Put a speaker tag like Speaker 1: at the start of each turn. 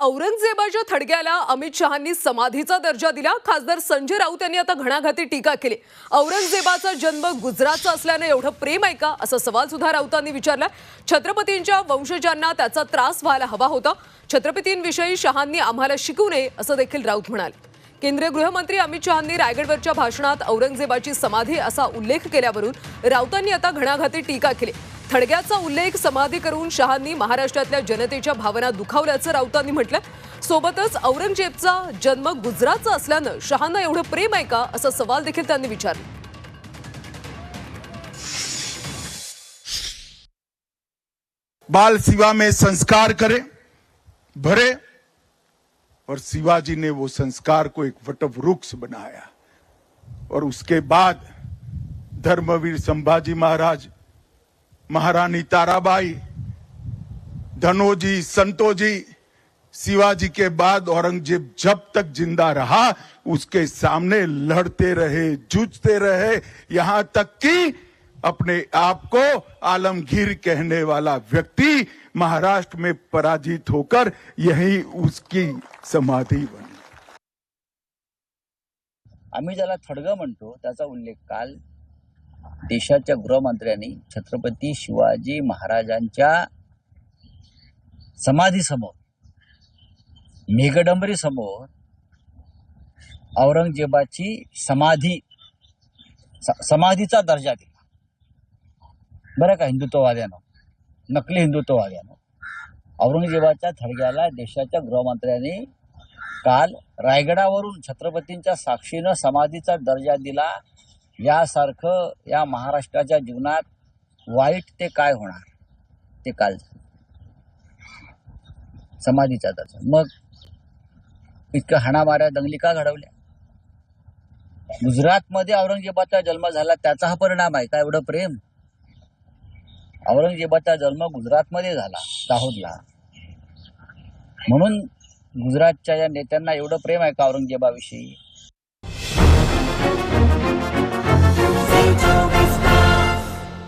Speaker 1: औरंगजेबाच्या थडग्याला अमित शहांनी समाधीचा दर्जा दिला. खासदार संजय राऊत यांनी आता घणाघाती टीका केली. औरंगजेबाचा जन्म गुजरातचा असल्यानं एवढं प्रेम आहे का? असा सवाल सुद्धा राऊतांनी विचारला छत्रपतींच्या वंशजांना त्याचा त्रास व्हायला हवा होता. छत्रपतींविषयी शहांनी आम्हाला शिकू नये असं देखील राऊत म्हणाले. केंद्रीय गृहमंत्री अमित शहांनी रायगडवरच्या भाषणात औरंगजेबाची समाधी असा उल्लेख केल्यावरून राऊतांनी आता घणाघाती टीका केली. थडग्याचा उल्लेख समाधी करून शहांनी महाराष्ट्रातल्या जनतेच्या भावना दुखावल्याचं राऊतांनी म्हटलं. सोबतच औरंगजेबचा जन्म गुजरातचा असल्यानं शहांना एवढं प्रेम आहे का? असा सवाल देखील त्यांनी विचारला.
Speaker 2: बाल शिवा में संस्कार करे भरे और शिवाजी ने वो संस्कार को एक वटव वृक्ष बनाया। और उसके बाद धर्मवीर संभाजी महाराज महारानी ताराबाई, धनोजी, संतोजी, शिवाजी के बाद औरंगज़ेब जब तक ज़िंदा रहा, उसके सामने लड़ते रहे, जूझते रहे, यहाँ तक कि अपने आप को आलमगीर कहने वाला व्यक्ति महाराष्ट्र में पराजित होकर यही उसकी समाधि बनी।
Speaker 3: आम्ही ज्याला थडग म्हणतो, त्याचा उल्लेख काल देशाच्या गृहमंत्र्यांनी छत्रपती शिवाजी महाराजांच्या समाधीसमोर मेघडंबरीसमोर औरंगजेबाची समाधी समाधीचा दर्जा दिला. बरं का हिंदुत्ववाद्यानं? नकली हिंदुत्ववाद्यानं. औरंगजेबाच्या थडग्याला देशाच्या गृहमंत्र्यांनी काल रायगडावरून छत्रपतींच्या साक्षीनं समाधीचा दर्जा दिला. यासारखं या महाराष्ट्राच्या जीवनात वाईट ते काय होणार? ते काल समाधीचा त्याचा मग इतकं हाणामाऱ्या दंगली का घडवल्या? गुजरातमध्ये औरंगजेबाचा जन्म झाला त्याचा हा परिणाम आहे का एवढं प्रेम? औरंगजेबाचा जन्म गुजरातमध्ये झाला दाहोदला. म्हणून गुजरातच्या या नेत्यांना एवढं प्रेम आहे का औरंगजेबाविषयी?